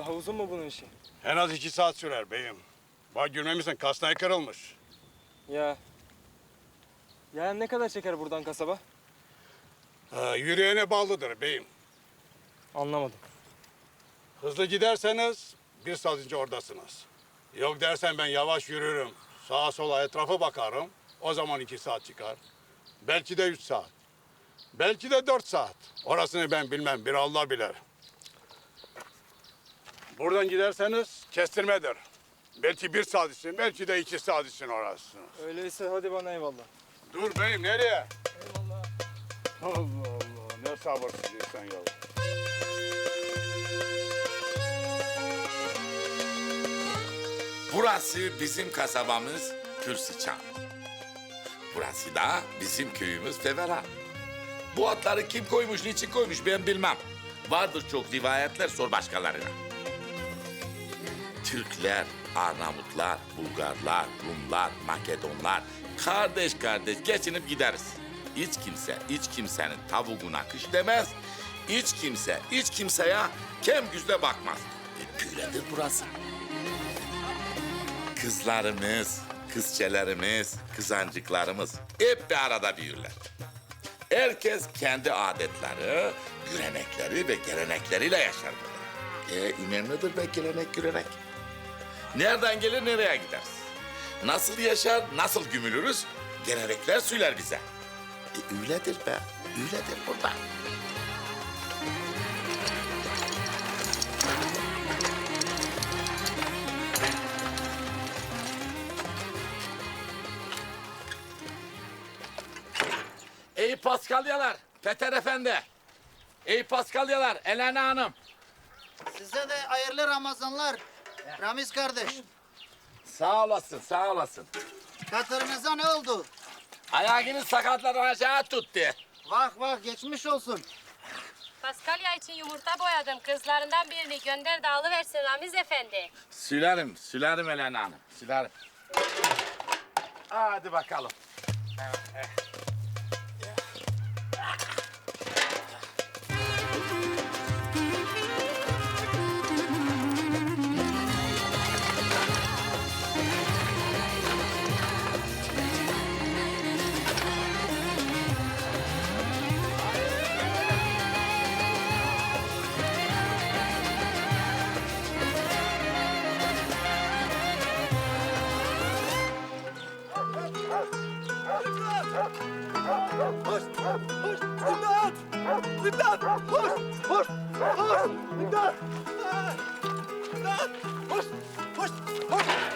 Daha uzun mu bunun işi? En az iki saat sürer beyim. Bak gülmemişsin kasnayı kırılmış. Ya. Ya ne kadar çeker buradan kasaba? Ha, yürüyene bağlıdır beyim. Anlamadım. Hızlı giderseniz bir saat önce oradasınız. Yok dersen ben yavaş yürürüm. Sağa sola etrafa bakarım. O zaman iki saat çıkar. Belki de üç saat. Belki de dört saat. Orasını ben bilmem. Bir Allah bilir. Buradan giderseniz kestirmedir. Belki bir saat için, belki de iki saat için orasınız. Öyleyse hadi bana eyvallah. Dur beyim nereye? Eyvallah. Allah Allah ne sabırsız insan ya. Burası bizim kasabamız Pürsüçam. Burası da bizim köyümüz Fevera. Bu atları kim koymuş, niçin koymuş ben bilmem. Vardır çok rivayetler, sor başkalarına. Türkler, Arnavutlar, Bulgarlar, Rumlar, Makedonlar kardeş kardeş geçinip gideriz. Hiç kimse, hiç kimsenin tavuğuna kış demez. Hiç kimse, hiç kimseye kem güzle bakmaz. E, böyledir burası. Kızlarımız, kızçelerimiz, kızancıklarımız hep bir arada büyürler. Herkes kendi adetleri, görenekleri ve gelenekleriyle yaşar burada. E, önemlidir be gelenek, görenek. Nereden gelir, nereye gideriz? Nasıl yaşar, nasıl gümülürüz? Gelenekler söyler bize. E, öyledir be, öyledir burada. Ey Paskalyalar, Peter Efendi. Ey Paskalyalar, Elena Hanım. Size de hayırlı Ramazanlar. Ramiz kardeş, Sağ olasın, sağ olasın. katırınıza ne oldu? Ayağınız sakatladı aşağı tuttu. Vah vah geçmiş olsun. Paskalya için yumurta boyadım. Kızlarından birini gönder de alıversin Ramiz Efendi. Sülerim, sülerim Elena Hanım, sülerim. Hadi bakalım.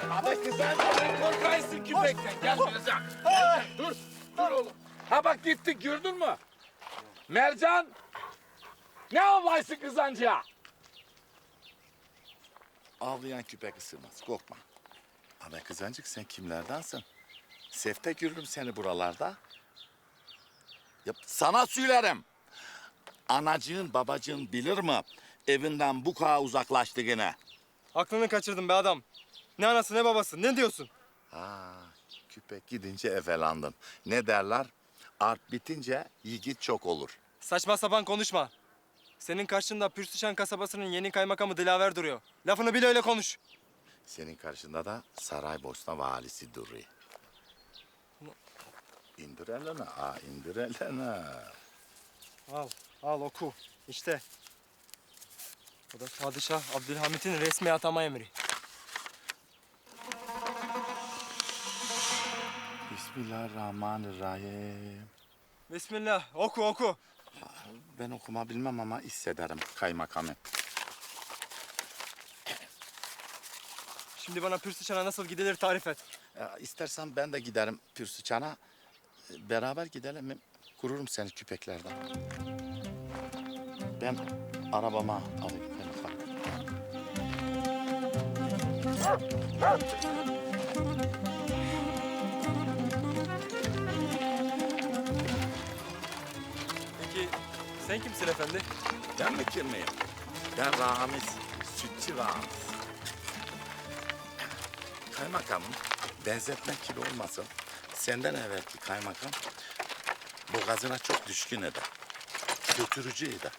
Hadi kızım, korkaysın köpekten. Gel Mercan. Gel, dur, dur oğlum. Ha bak gittik, gördün mü? Mercan, ne avlaysın kızancıya? Avlayan köpek ısırmaz, korkma. Ama kızancık sen kimlerdensin? Sefte görürüm seni buralarda. Ya, sana söylerim. Anacığın, babacığın bilir mi? Evinden bu kadar uzaklaştığını. Aklını kaçırdın be adam. Ne anası ne babası ne diyorsun? Ha, küpek gidince efelandın. Ne derler? Art bitince yiğit çok olur. Saçma sapan konuşma. Senin karşında Pürsüşen kasabasının yeni kaymakamı Dilaver duruyor. Lafını bil öyle konuş. Senin karşında da Saraybosna valisi duruyor. İndir elini, ha indir elini. Al, al oku. İşte. Bu da Padişah Abdülhamit'in resmi atama emri. Bismillahirrahmanirrahim. Bismillah, oku oku. Ben okuma bilmem ama hissederim kaymakamı. Şimdi bana Pürsüşen'e nasıl gidilir tarif et. Ya, istersen ben de giderim Pürsüçan'a. E, Beraber gidelim mi? Kururum seni küpeklerden. Ben arabama alayım. Peki sen kimsin efendi? Ben mi kimliyim? Ben Ramiz, sütçü Ramiz. Kaymakamım, benzetmek gibi olmasın. Senden evvelki kaymakam boğazına çok düşkün eder. Götürücü eder.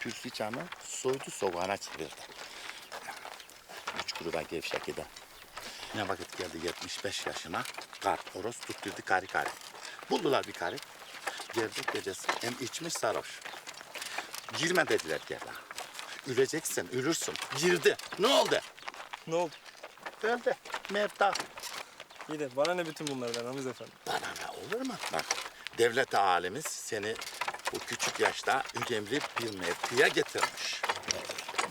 Pürsüçanı soydu soğana çevirdi. oturuver gevşek eden. Ne vakit geldi 75 yaşına, kar, horoz tutturdu karı karı. Buldular bir karı. Gevşek gecesi hem içmiş sarhoş. Girme dediler gel. Öleceksin, ölürsün. Girdi. Ne oldu? Ne oldu? Öldü. Mevta. İyi de bana ne bütün bunlardan Ramiz Efendi? Bana ne olur mu? Bak devlet alemiz seni bu küçük yaşta önemli bir mevkiye getirmiş.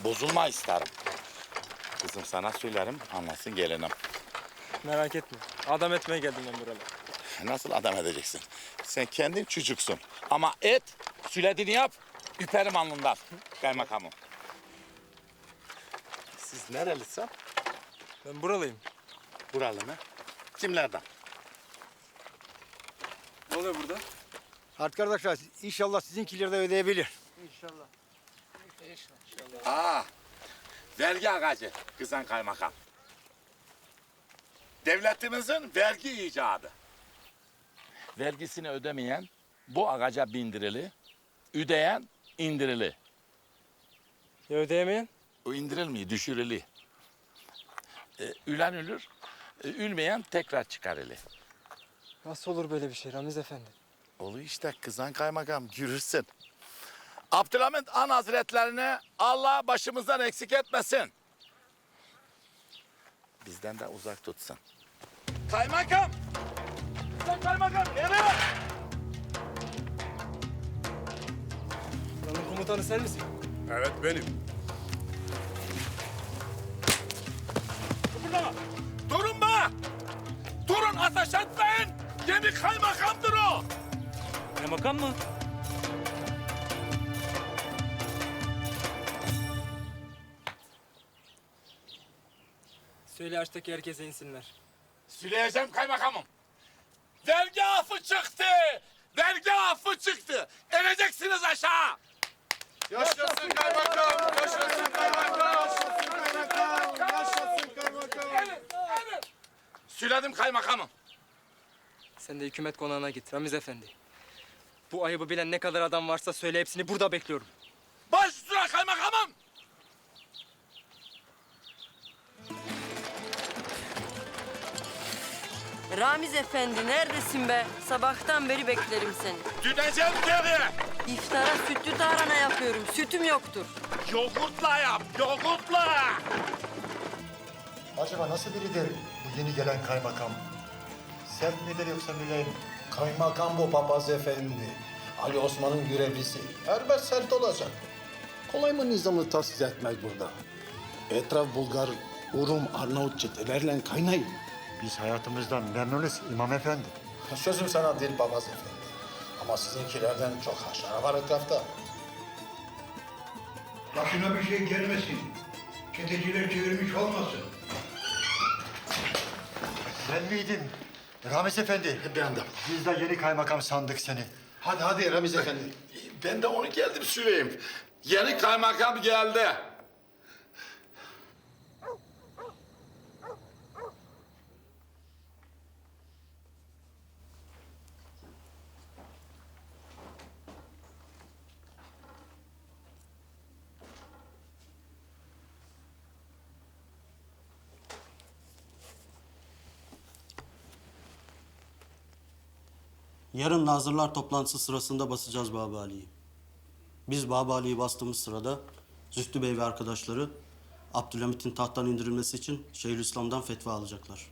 Bozulma isterim. Kızım sana söylerim anlasın gelinim. Merak etme. Adam etmeye geldim ben buraya. Nasıl adam edeceksin? Sen kendin çocuksun. Ama et, söylediğini yap, üperim alnından. Kaymakamım. Siz nerelisin? Ben buralıyım. Buralı mı? Kimlerden? Ne oluyor burada? Arkadaşlar inşallah sizinkileri de ödeyebilir. Aa, vergi ağacı kızan kaymakam. Devletimizin vergi icadı. Vergisini ödemeyen bu ağaca bindirili, ödeyen indirili. Ya ödeyemeyen? O indirilmiyor, düşürülü. Ee, ülen ölür, e, ülmeyen tekrar çıkarılı. Nasıl olur böyle bir şey Ramiz Efendi? Oluyor işte kızan kaymakam, görürsün. Abdülhamit Han Hazretlerini Allah başımızdan eksik etmesin. Bizden de uzak tutsun. Kaymakam! Kızan kaymakam, nereye? Buranın komutanı sen misin? Evet benim. Burada! Durun be! Durun ateş etmeyin! Yeni kaymakamdır o! Kaymakam mı? Söyle açtaki herkese insinler. Süleyeceğim kaymakamım. Vergi affı çıktı! Vergi affı çıktı! Ereceksiniz aşağı! Yaşasın kaymakam! Yaşasın kaymakam! Söyledim kaymakamım. Sen de hükümet konağına git Ramiz Efendi. Bu ayıbı bilen ne kadar adam varsa söyle hepsini burada bekliyorum. Baş üstüne kaymakamım. Ramiz efendi neredesin be? Sabahtan beri beklerim seni. Düneceğim geri. İftara sütlü tarhana yapıyorum. Sütüm yoktur. Yoğurtla yap, yoğurtla. Acaba nasıl biridir bu yeni gelen kaymakam? Sert midir yoksa mülayim? Kaymakam bu papaz efendi. Ali Osman'ın görevlisi. Elbet sert olacak. Kolay mı nizamı tahsis etmek burada? Etraf Bulgar, Urum, Arnavut çetelerle kaynayın. Biz hayatımızdan memnunuz İmam Efendi. Sözüm sana değil papaz efendi. Ama sizinkilerden çok haşara var etrafta. Başına bir şey gelmesin. Çeteciler çevirmiş olmasın. Sen miydin? Ramiz Efendi. De. Biz de yeni kaymakam sandık seni. Hadi hadi Ramiz efendi. Ben de onu geldim söyleyeyim. Yeni kaymakam geldi. Yarın Nazırlar toplantısı sırasında basacağız Baba Ali'yi. Biz Baba Ali'yi bastığımız sırada Zühtü Bey ve arkadaşları Abdülhamit'in tahttan indirilmesi için Şeyhülislam'dan fetva alacaklar.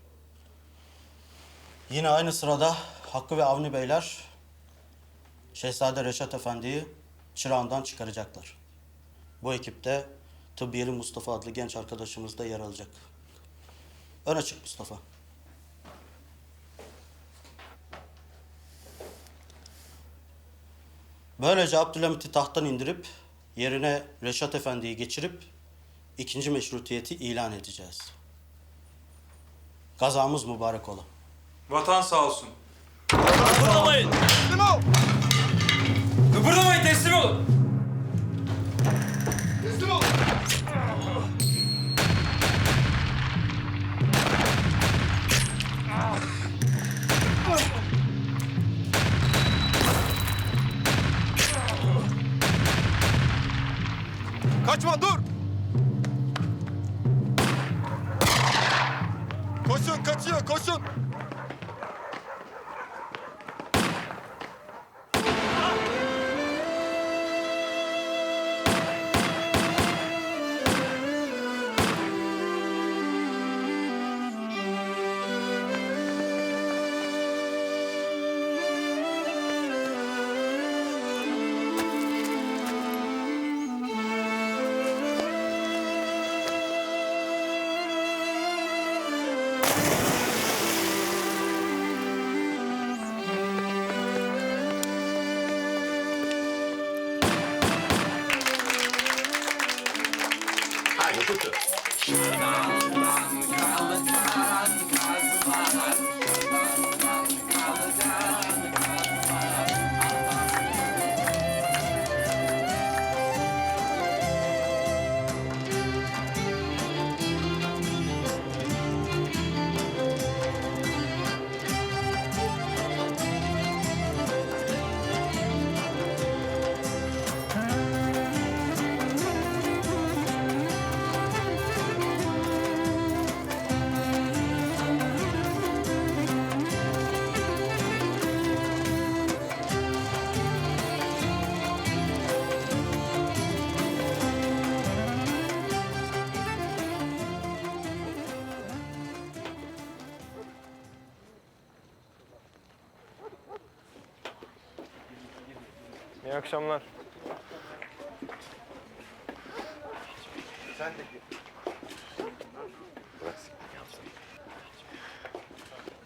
Yine aynı sırada Hakkı ve Avni Beyler Şehzade Reşat Efendi'yi çırağından çıkaracaklar. Bu ekipte Tıbbiyeli Mustafa adlı genç arkadaşımız da yer alacak. Öne çık Mustafa. Böylece Abdülhamit'i tahttan indirip yerine Reşat Efendi'yi geçirip ikinci meşrutiyeti ilan edeceğiz. Gazamız mübarek ola. Vatan sağ olsun. Kıpırdamayın! Teslim ol! Kıpırdamayın teslim olun! İyi akşamlar.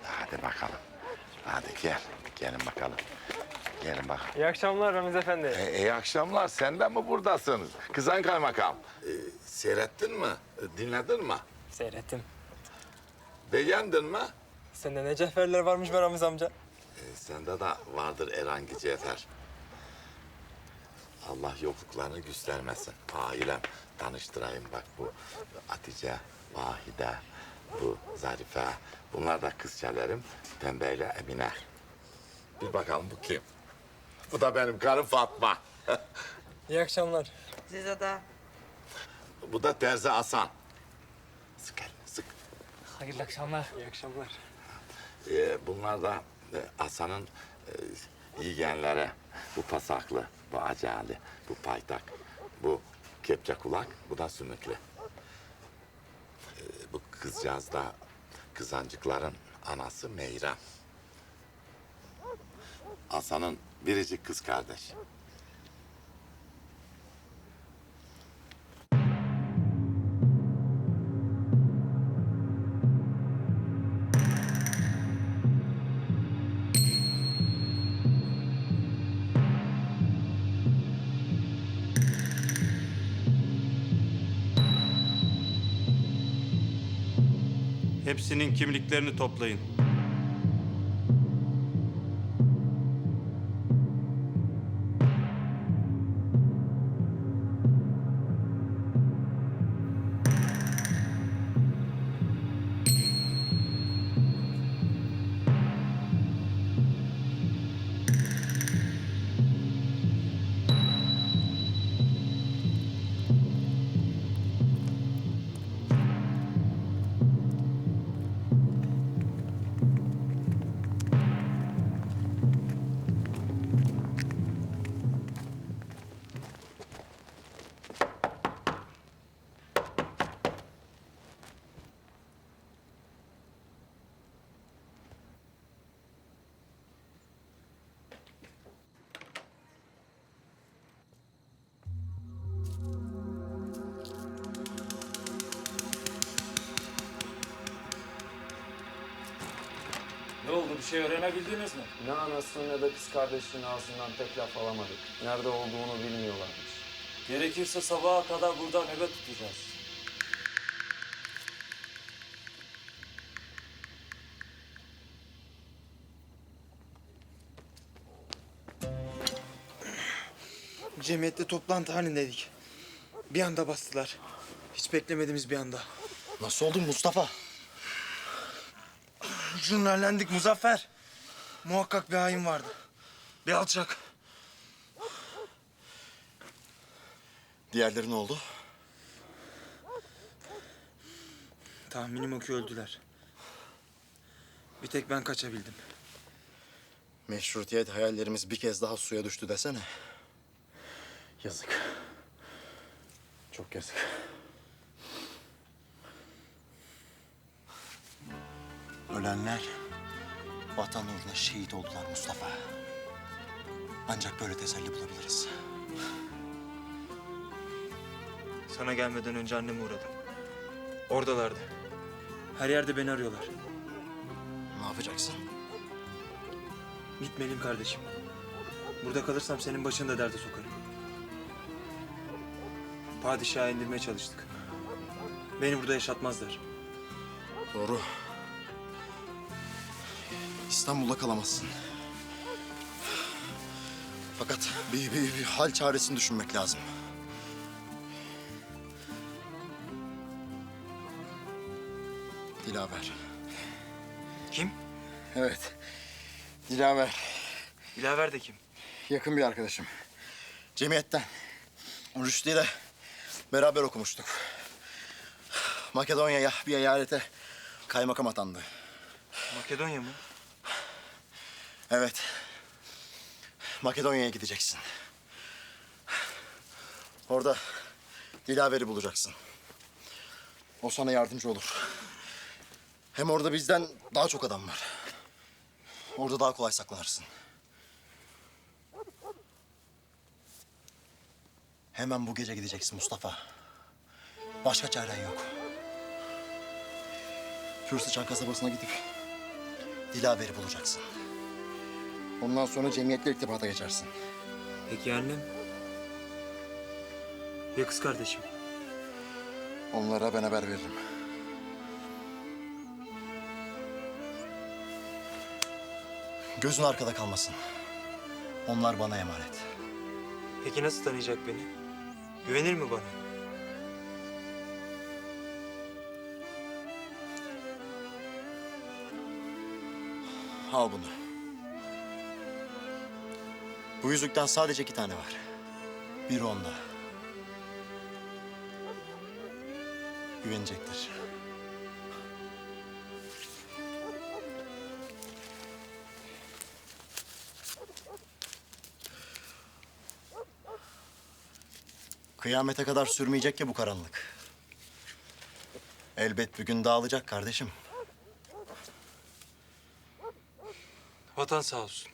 Hadi bakalım. Hadi gel. Gelin bakalım. Gelin bak. İyi akşamlar Ramiz Efendi. E, iyi akşamlar. Sen de mi buradasın? Kızan kaymakam. E, seyrettin mi? E, Dinledin mi? Seyrettim. Beğendin mi? Sende ne cevherler varmış be Ramiz amca. E, sende de vardır Erangi Cevher. Allah yokluklarını göstermesin. Ailem tanıştırayım bak bu Hatice, Vahide, bu Zarife. Bunlar da kızçelerim. Pembe ile Emine. Bir bakalım bu kim? Bu da benim karım Fatma. İyi akşamlar. Size de. bu da Terzi Hasan. Sık elini, sık. Hayırlı akşamlar. İyi akşamlar. Ee, bunlar da e, Hasan'ın e, yeğenleri. Bu pasaklı, bu acali, bu paytak, bu kepçe kulak, bu da sümüklü. Ee, bu kızcağız da kızancıkların anası Meyrem. Hasan'ın biricik kız kardeş. Hepsinin kimliklerini toplayın. Şey öğrenebildiniz mi? Ne anasının ne de kız kardeşinin ağzından tek laf alamadık. Nerede olduğunu bilmiyorlarmış. Gerekirse sabaha kadar burada nöbet tutacağız. Cemiyette toplantı halindeydik. Bir anda bastılar. Hiç beklemediğimiz bir anda. Nasıl oldu Mustafa? Jurnallendik Muzaffer. Muhakkak bir hain vardı. Bir alçak. Diğerleri ne oldu? Tahminim o ki öldüler. Bir tek ben kaçabildim. Meşrutiyet hayallerimiz bir kez daha suya düştü desene. Yazık. Çok yazık. Ölenler vatan uğruna şehit oldular Mustafa. Ancak böyle teselli bulabiliriz. Sana gelmeden önce anneme uğradım. Oradalardı. Her yerde beni arıyorlar. Ne yapacaksın? Gitmeliyim kardeşim. Burada kalırsam senin başını da derde sokarım. Padişah'a indirmeye çalıştık. Beni burada yaşatmazlar. Doğru. İstanbul'da kalamazsın. Fakat bir, bir, bir hal çaresini düşünmek lazım. Dilaver. Kim? Evet. Dilaver. Dilaver de kim? Yakın bir arkadaşım. Cemiyetten. Rüştü ile beraber okumuştuk. Makedonya'ya bir eyalete kaymakam atandı. Makedonya mı? Evet. Makedonya'ya gideceksin. Orada Dilaver'i bulacaksın. O sana yardımcı olur. Hem orada bizden daha çok adam var. Orada daha kolay saklanırsın. Hemen bu gece gideceksin Mustafa. Başka çaren yok. Kürsüçan kasabasına gidip Dilaver'i bulacaksın. Ondan sonra cemiyetle irtibata geçersin. Peki annem? Ya kız kardeşim? Onlara ben haber veririm. Gözün arkada kalmasın. Onlar bana emanet. Peki nasıl tanıyacak beni? Güvenir mi bana? Al bunu. Bu yüzükten sadece iki tane var. Biri onda. Güvenecektir. Kıyamete kadar sürmeyecek ya bu karanlık. Elbet bir gün dağılacak kardeşim. Vatan sağ olsun.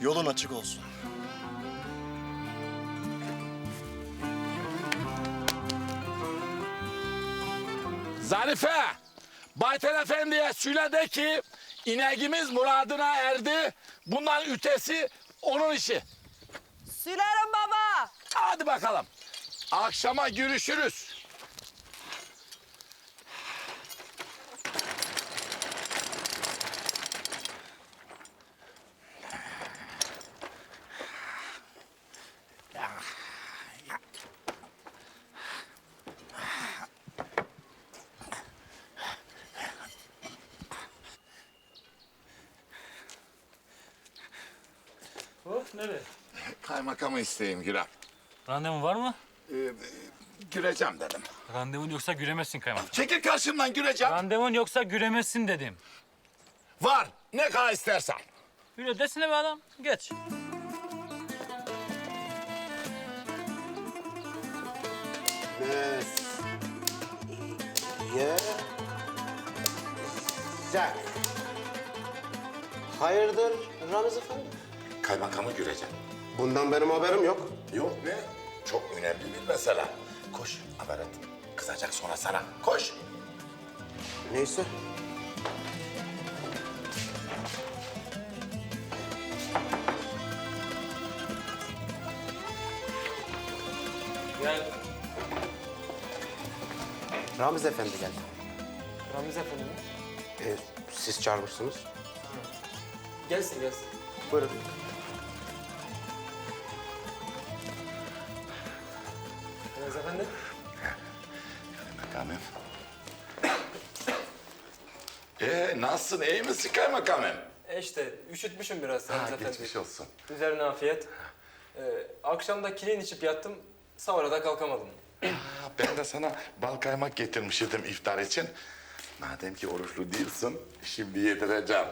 Yolun açık olsun. Zarife, Baytar Efendi'ye söyle de ki ineğimiz muradına erdi. Bundan ötesi onun işi. Sülerim baba. Hadi bakalım. Akşama görüşürüz. Of nereye? Kaymakamı isteyeyim Gürem. Randevun var mı? Ee, güreceğim dedim. Randevun yoksa güremezsin kaymakam. Çekil karşımdan güreceğim. Randevun yoksa güremezsin dedim. Var. Ne kadar istersen. Yürü desene be adam. Geç. Mes. Ye. Zek. Hayırdır Ramiz Efendi? Kaymakamı göreceğim. Bundan benim haberim yok. Yok be. Çok önemli bir mesele. Koş haber et. Kızacak sonra sana. Koş. Neyse. Gel. Ramiz Efendi geldi. Ramiz Efendi mi? Ee, siz çağırmışsınız. Gelsin gelsin. Buyurun. Nasılsın? İyi misin kaymakamım? E işte üşütmüşüm biraz Ha, Ramiz Efendi. geçmiş olsun. Üzerine afiyet. Ee, akşam da kilin içip yattım. Sonra da kalkamadım. Ben de sana bal kaymak getirmiştim iftar için. Madem ki oruçlu değilsin, şimdi yedireceğim.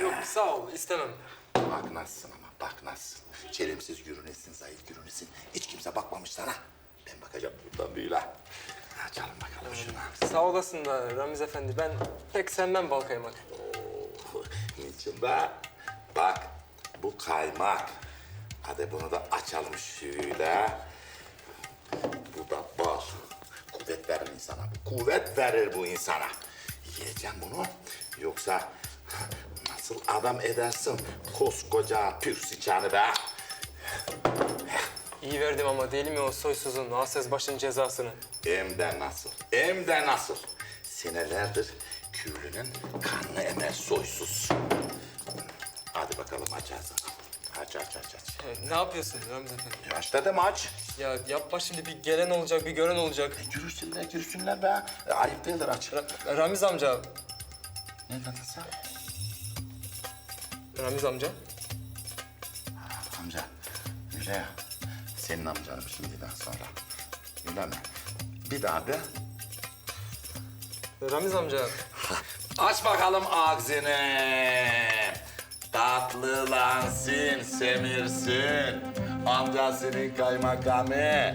Yok sağ ol istemem. Bak nasılsın ama, bak nasılsın. Çelimsiz görünesin, zayıf görünesin. Hiç kimse bakmamış sana. Ben bakacağım buradan böyle. Açalım bakalım şunu. Sağ olasın da Ramiz Efendi ben pek sevmem bal kaymak. Niçin be? Bak, bu kaymak. Hadi bunu da açalım şöyle. Bu da bal. Kuvvet verir insana. Kuvvet verir bu insana. Yiyeceğim bunu. Yoksa nasıl adam edersin koskoca pür sıçanı be? İyi verdim ama değil mi o soysuzun, Asez başın cezasını? Hem de nasıl, hem de nasıl. Senelerdir köylünün kanını emer soysuz. Hadi bakalım aç ağzını. Aç aç aç aç. Evet, ne yapıyorsun Ramiz Efendi? Aç dedim aç. Ya yapma şimdi bir gelen olacak, bir gören olacak. Yürüsünler, yürüsünler be. E, ayıp değildir aç. Ramiz amca, Ne dedin sen? Ramiz amca. Amca, öyle ya. Senin amcanım şimdiden sonra. Öyle mi? Bir daha de. Ramiz amca. Aç bakalım ağzını. Tatlılansın, semirsin. Amcasının kaymakamı.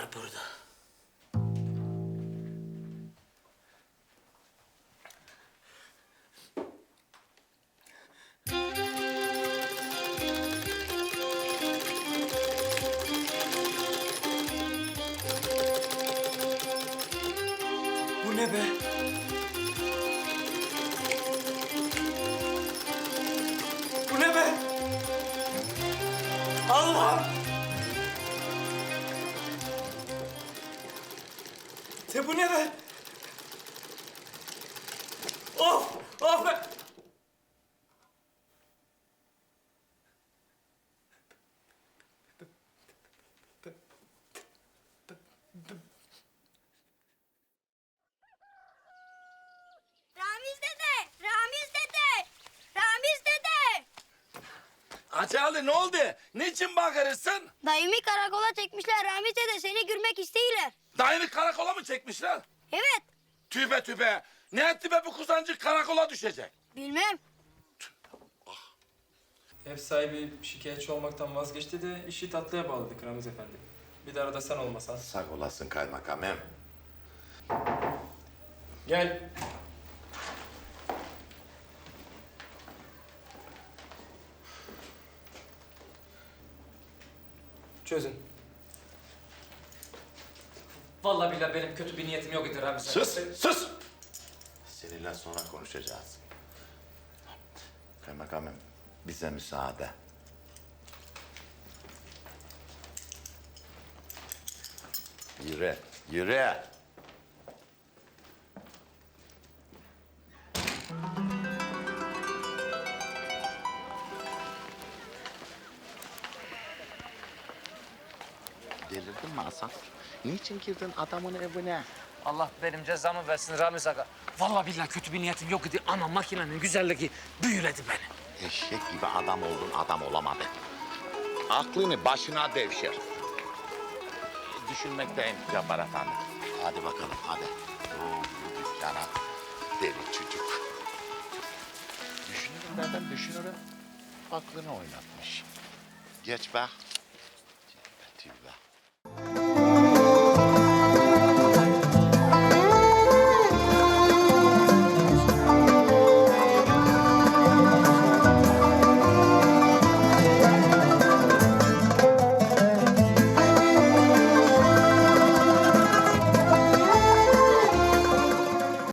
Var burada? Bu ne be? Bu ne be? Allah! Te bu ne be? Of! Of be! Ramiz dede! Ramiz dede! Ramiz dede! Acali ne oldu? Niçin bakırırsın? Dayımı karakola çekmişler Ramiz dede seni görmek istiyorlar. Dayını karakola mı çekmişler? Evet. Tübe tübe. Ne etti be bu kuzancık karakola düşecek? Bilmem. Ev sahibi şikayetçi olmaktan vazgeçti de işi tatlıya bağladık Ramiz Efendi. Bir de arada sen olmasan. Sağ olasın kaymakamım. Gel. Çözün. Vallahi billahi benim kötü bir niyetim yok İdil abi. Sus, sus! Seninle sonra konuşacağız. Kaymakamım, bize müsaade. Yürü, yürü! Delirdin mi Hasan? Niçin girdin adamın evine? Allah benim cezamı versin Ramiz Aga. Vallahi billahi kötü bir niyetim yok idi ama makinenin güzelliği büyüledi beni. Eşek gibi adam oldun, adam olamadın. Aklını başına devşir. Düşünmekteyim Cabbar Efendi. Hadi bakalım, hadi. Oo, bu dükkana deli çocuk. Düşünürüm ben düşünürüm. Aklını oynatmış. Geç bak,